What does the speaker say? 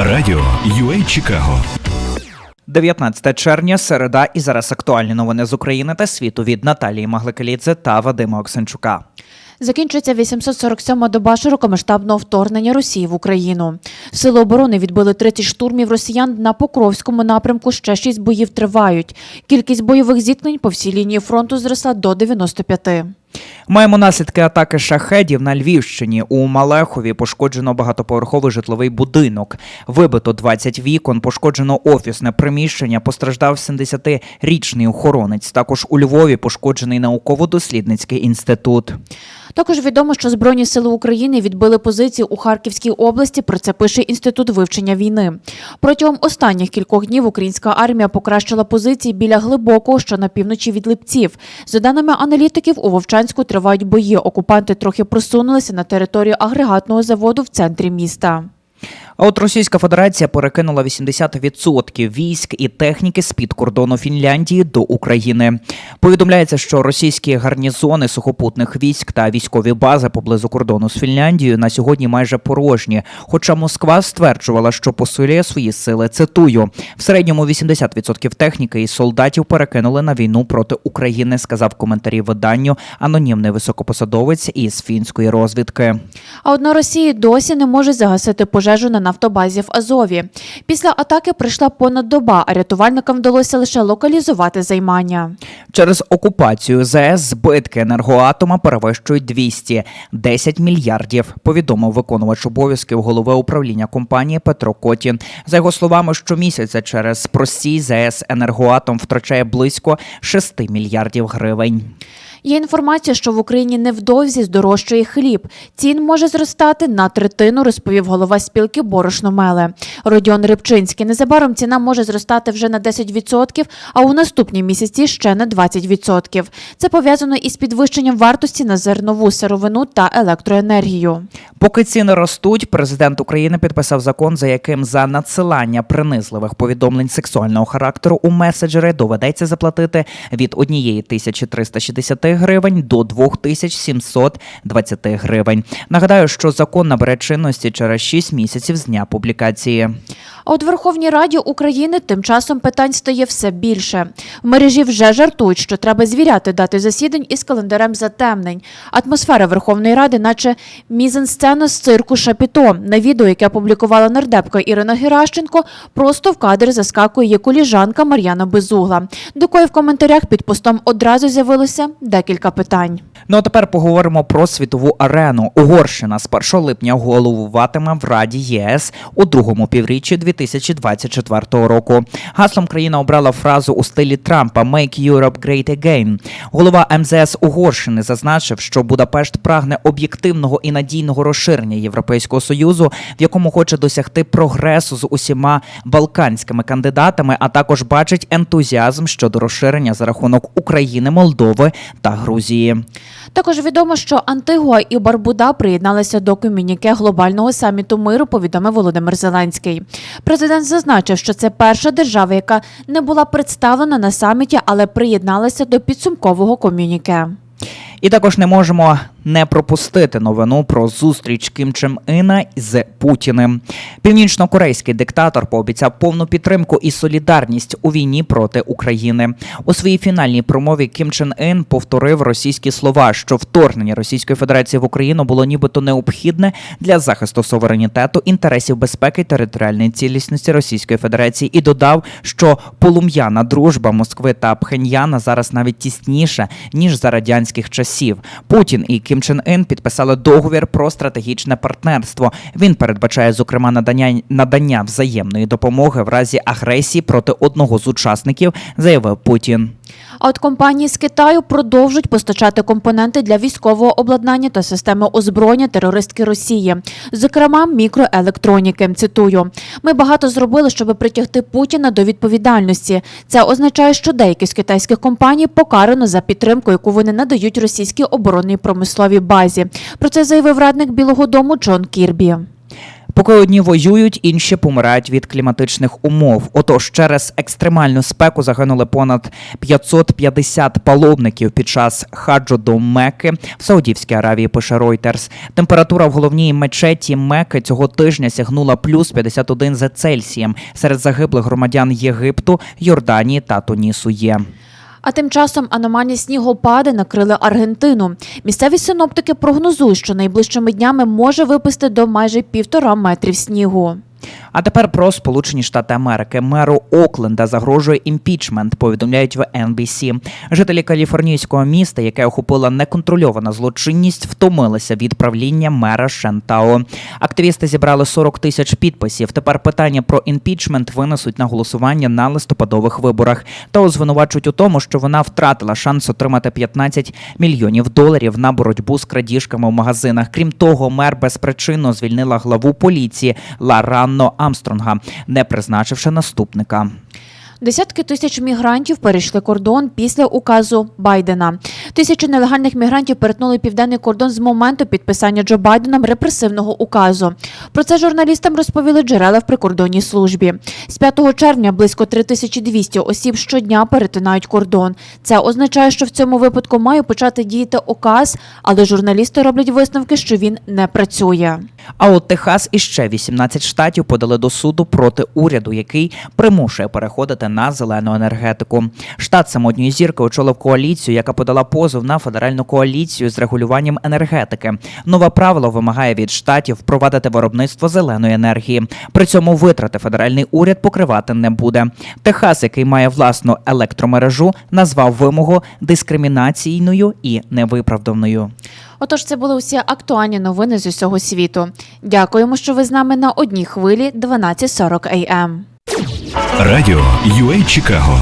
Радіо UA Чикаго 19 червня, середа, і зараз актуальні новини з України та світу від Наталії Магликалідзе та Вадима Оксенчука. Закінчується 847-ма доба широкомасштабного вторгнення Росії в Україну. Сили оборони відбили 30 штурмів росіян на Покровському напрямку. Ще 6 боїв тривають. Кількість бойових зіткнень по всій лінії фронту зросла до 95. Маємо наслідки атаки шахедів на Львівщині. У Малехові пошкоджено багатоповерховий житловий будинок. Вибито 20 вікон, пошкоджено офісне приміщення. Постраждав 70-річний охоронець. Також у Львові пошкоджений науково-дослідницький інститут. Також відомо, що Збройні сили України відбили позиції у Харківській області. Про це пише Інститут вивчення війни. Протягом останніх кількох днів українська армія покращила позиції біля глибокого, що на півночі від Липців. За даними аналітиків, у Вовчанську тривають бої. Окупанти трохи просунулися на територію агрегатного заводу в центрі міста. А от Російська Федерація перекинула 80% військ і техніки з під кордону Фінляндії до України. Повідомляється, що російські гарнізони сухопутних військ та військові бази поблизу кордону з Фінляндією на сьогодні майже порожні. Хоча Москва стверджувала, що посилює свої сили. Цитую в середньому 80% техніки і солдатів перекинули на війну проти України. Сказав в коментарі виданню анонімний високопосадовець із фінської розвідки. А от на Росії досі не може загасити пожежу на нафтобазі в Азові. Після атаки прийшла понад доба, а рятувальникам вдалося лише локалізувати займання. Через окупацію ЗС збитки енергоатома перевищують 210 мільярдів. Повідомив виконувач обов'язків голови управління компанії Петро Котін. За його словами, щомісяця через простій ЗС енергоатом втрачає близько 6 мільярдів гривень. Є інформація, що в Україні невдовзі здорожчає хліб. Цін може зростати на третину, розповів голова спілки Борошномеле. Родіон Рибчинський. Незабаром ціна може зростати вже на 10%, а у наступні місяці ще на 20%. Це пов'язано із підвищенням вартості на зернову сировину та електроенергію. Поки ціни ростуть, президент України підписав закон, за яким за надсилання принизливих повідомлень сексуального характеру у меседжери доведеться заплатити від 1360 гривень до 2720 гривень. Нагадаю, що закон набере чинності через 6 місяців з дня публікації. А от Верховній Раді України тим часом питань стає все більше. В мережі вже жартують, що треба звіряти дати засідань із календарем затемнень. Атмосфера Верховної Ради, наче мізансцена з цирку Шапіто. На відео, яке опублікувала нардепка Ірина Геращенко, просто в кадр заскакує її коліжанка Мар'яна Безугла, до кої в коментарях під постом одразу з'явилося декілька питань. Ну а тепер поговоримо про світову арену. Угорщина з 1 липня головуватиме в Раді ЄС у другому півріччі 2024 року. Гаслом країна обрала фразу у стилі Трампа «Make Europe Great Again». Голова МЗС Угорщини зазначив, що Будапешт прагне об'єктивного і надійного розширення Європейського союзу, в якому хоче досягти прогресу з усіма балканськими кандидатами, а також бачить ентузіазм щодо розширення за рахунок України, Молдови та Грузії. Також відомо, що Антигуа і Барбуда приєдналися до комюніке глобального саміту миру, повідомив Володимир Зеленський. Президент зазначив, що це перша держава, яка не була представлена на саміті, але приєдналася до підсумкового комюніке. І також не можемо не пропустити новину про зустріч Кім Чен Іна з Путіним. Північно-корейський диктатор пообіцяв повну підтримку і солідарність у війні проти України. У своїй фінальній промові Кім Чен Ін повторив російські слова, що вторгнення Російської Федерації в Україну було нібито необхідне для захисту суверенітету, інтересів безпеки і територіальної цілісності Російської Федерації, і додав, що полум'яна дружба Москви та Пхеньяна зараз навіть тісніша ніж за радянських часів. Путін і Кім Чен Ін підписали договір про стратегічне партнерство. Він передбачає зокрема надання надання взаємної допомоги в разі агресії проти одного з учасників, заявив Путін. А от компанії з Китаю продовжують постачати компоненти для військового обладнання та системи озброєння терористки Росії, зокрема мікроелектроніки. Цитую: ми багато зробили, щоб притягти Путіна до відповідальності. Це означає, що деякі з китайських компаній покарано за підтримку, яку вони надають російській оборонній промисловій базі. Про це заявив радник Білого Дому Джон Кірбі. Поки одні воюють, інші помирають від кліматичних умов. Отож, через екстремальну спеку загинули понад 550 паломників під час хаджу до Мекки в Саудівській Аравії. Пише Reuters. Температура в головній мечеті Мекки цього тижня сягнула плюс 51 за Цельсієм. Серед загиблих громадян Єгипту, Йорданії та Тунісу є. А тим часом аномальні снігопади накрили Аргентину. Місцеві синоптики прогнозують, що найближчими днями може випасти до майже півтора метрів снігу. А тепер про Сполучені Штати Америки. Меру Окленда загрожує імпічмент. Повідомляють в NBC. Жителі каліфорнійського міста, яке охопила неконтрольована злочинність, втомилися від правління мера Шентао. Активісти зібрали 40 тисяч підписів. Тепер питання про імпічмент винесуть на голосування на листопадових виборах. Та звинувачують у тому, що вона втратила шанс отримати 15 мільйонів доларів на боротьбу з крадіжками в магазинах. Крім того, мер безпричинно звільнила главу поліції Ларанно Амстронга, не призначивши наступника. Десятки тисяч мігрантів перейшли кордон після указу Байдена. Тисячі нелегальних мігрантів перетнули південний кордон з моменту підписання Джо Байденом репресивного указу. Про це журналістам розповіли джерела в прикордонній службі. З 5 червня близько 3200 осіб щодня перетинають кордон. Це означає, що в цьому випадку має почати діяти указ, але журналісти роблять висновки, що він не працює. А от Техас і ще 18 штатів подали до суду проти уряду, який примушує переходити на зелену енергетику. Штат самотньої зірки очолив коаліцію, яка подала позов на федеральну коаліцію з регулюванням енергетики. Нове правило вимагає від штатів впровадити виробництво зеленої енергії. При цьому витрати федеральний уряд покривати не буде. Техас, який має власну електромережу, назвав вимогу дискримінаційною і невиправданою. Отож, це були усі актуальні новини з усього світу. Дякуємо, що ви з нами на одній хвилі 12.40 AM. Радіо UA Чикаго